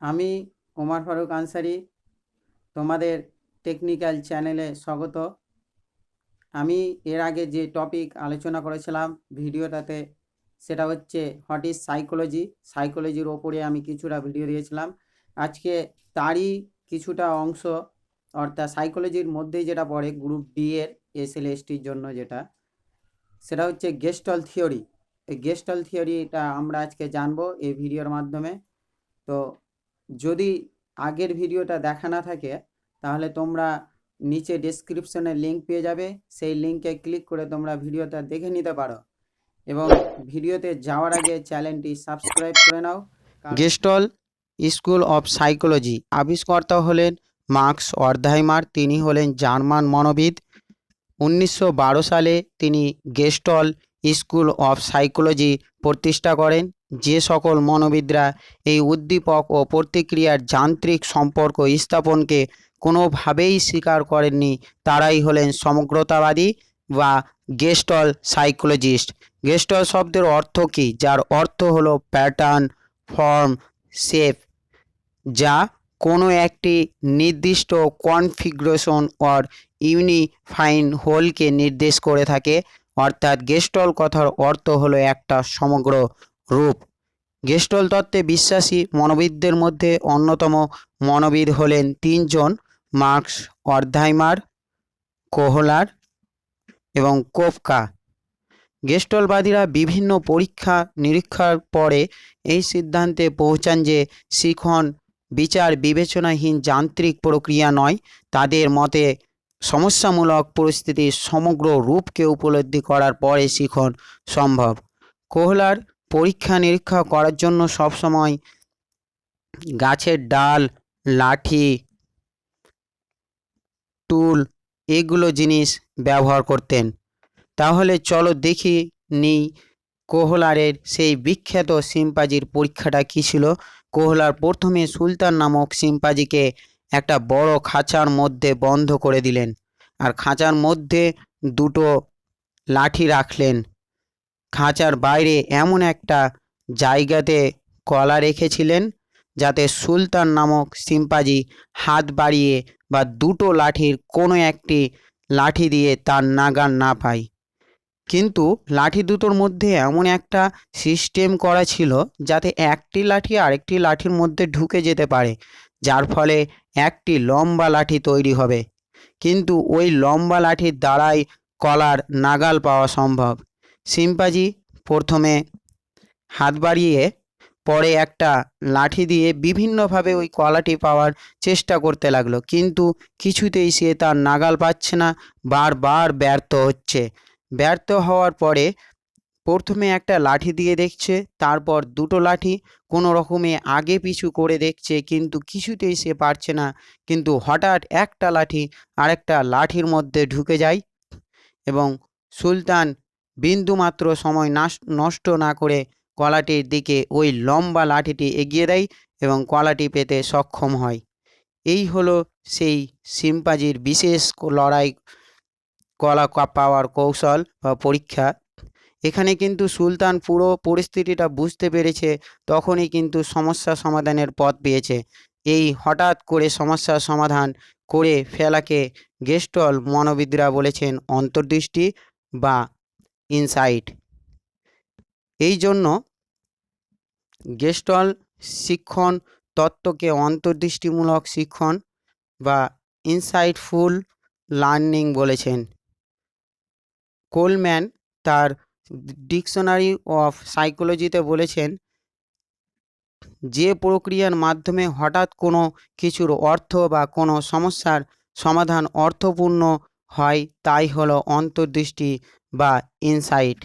আমি ওমর ফারুক আনসারি, তোমাদের টেকনিক্যাল চ্যানেলে স্বাগত। আমি এর আগে যে টপিক আলোচনা করেছিলাম ভিডিওটাতে, সেটা হচ্ছে হোয়াট ইজ সাইকোলজি? সাইকোলজির ওপরে আমি কিছুটা ভিডিও দিয়েছিলাম। আজকে তারই কিছুটা অংশ, অর্থাৎ সাইকোলজির মধ্যেই যেটা পড়ে, গ্রুপ ডি এর এস এল এসটির জন্য যেটা, সেটা হচ্ছে গেস্টল থিওরি। এই গেস্টল থিওরিটা আমরা আজকে জানব এই ভিডিওর মাধ্যমে। তো যদি আগের ভিডিওটা দেখা না থাকে, তাহলে তোমরা নিচে ডেসক্রিপশনে লিঙ্ক পেয়ে যাবে। সেই লিঙ্কে ক্লিক করে তোমরা ভিডিওটা দেখে নিতে পারো। এবং ভিডিওতে যাওয়ার আগে চ্যানেলটি সাবস্ক্রাইব করে নাও। Gestalt school of psychology. আবিষ্কর্তা হলেন মার্কস অর্ধাইমার। তিনি হলেন জার্মান মনোবিদ। উনিশশো বারো সালে তিনি গেস্টল স্কুল অফ সাইকোলজি প্রতিষ্ঠা করেন। যে সকল মনোবিদরা এই উদ্দীপক ও প্রতিক্রিয়ার যান্ত্রিক সম্পর্ক স্থাপনকে কোনোভাবেই স্বীকার করেননি, তারাই হলেন সমগ্রতাবাদী বা গেস্টল সাইকোলজিস্ট। গেস্টল শব্দের অর্থ কী? যার অর্থ হলো প্যাটার্ন, ফর্ম, শেপ, যা কোনো একটি নির্দিষ্ট কনফিগারেশন অর ইউনিফাইন হোলকে নির্দেশ করে থাকে। অর্থাৎ গেস্টল কথার অর্থ হলো একটা সমগ্র রূপ। গেস্টল তত্ত্বে বিশ্বাসী মনোবিদদের মধ্যে অন্যতম মনোবিদ হলেন তিনজন, মার্কস অর্ধাইমার, কোহলার এবং কোফকা গেস্টলবাদীরা বিভিন্ন পরীক্ষা নিরীক্ষার পরে এই সিদ্ধান্তে পৌঁছান যে শিখন বিচার বিবেচনাহীন যান্ত্রিক প্রক্রিয়া নয়, তাদের মতে সমস্যামূলক পরিস্থিতির সমগ্র রূপকে উপলব্ধি করার পরে শিখন সম্ভব। কোহলার পরীক্ষা নিরীক্ষা করার জন্য সবসময় গাছের ডাল, লাঠি, টুল এগুলো জিনিস ব্যবহার করতেন। তাহলে চলো দেখি নিই কোহলারের সেই বিখ্যাত সিম্পাজির পরীক্ষাটা কী ছিল। কোহলার প্রথমে সুলতান নামক সিম্পাজিকে একটা বড় খাঁচার মধ্যে বন্ধ করে দিলেন আর খাঁচার মধ্যে দুটো লাঠি রাখলেন। খাঁচার বাইরে এমন একটা জায়গাতে কলা রেখেছিলেন যাতে সুলতান নামক সিম্পাজি হাত বাড়িয়ে বা দুটো লাঠির কোনো একটি লাঠি দিয়ে তার নাগান না পায়। কিন্তু লাঠি দুটোর মধ্যে এমন একটা সিস্টেম করা ছিল যাতে একটি লাঠি আরেকটি লাঠির মধ্যে ঢুকে যেতে পারে, যার ফলে একটি লম্বা লাঠি তৈরি হবে। কিন্তু ওই লম্বা লাঠির দ্বারাই কলার নাগাল পাওয়া সম্ভব। সিম্পাজি প্রথমে হাত বাড়িয়ে পরে একটা লাঠি দিয়ে বিভিন্নভাবে ওই কলাটি পাওয়ার চেষ্টা করতে লাগল। কিন্তু কিছুতেই সে তার নাগাল পাচ্ছে না, বারবার ব্যর্থ হচ্ছে। ব্যর্থ হওয়ার পরে প্রথমে একটা লাঠি দিয়ে দেখছে, তারপর দুটো লাঠি কোনো রকমে আগে পিছু করে দেখছে, কিন্তু কিছুতেই সে পারছে না। কিন্তু হঠাৎ একটা লাঠি আরেকটা লাঠির মধ্যে ঢুকে যায় এবং সুলতান বিন্দুমাত্র সময় নষ্ট না করে কলাটির দিকে ওই লম্বা লাঠিটি এগিয়ে দেয় এবং কলাটি পেতে সক্ষম হয়। এই হলো সেই সিম্পাজির বিশেষ লড়াই কলা পাওয়ার কৌশল বা পরীক্ষা। এখানে কিন্তু সুলতান পুরো পরিস্থিতিটা বুঝতে পেরেছে, তখনই কিন্তু সমস্যা সমাধানের পথ পেয়েছে। এই হঠাৎ করে সমস্যার সমাধান করে ফেলাকে গেস্টল মনোবিদরা বলেছেন অন্তর্দৃষ্টি বা ইনসাইট। এই জন্য গেস্টল শিক্ষণ তত্ত্বকে অন্তর্দৃষ্টিমূলক শিক্ষণ বা ইনসাইটফুল লার্নিং বলেছেন। কোলম্যান তার ডিকশনারি অফ সাইকোলজিতে বলেছেন, যে প্রক্রিয়ার মাধ্যমে হঠাৎ কোনো কিছুর অর্থ বা কোনো সমস্যার সমাধান অর্থপূর্ণ হয়, তাই হলো অন্তর্দৃষ্টি বা ইনসাইট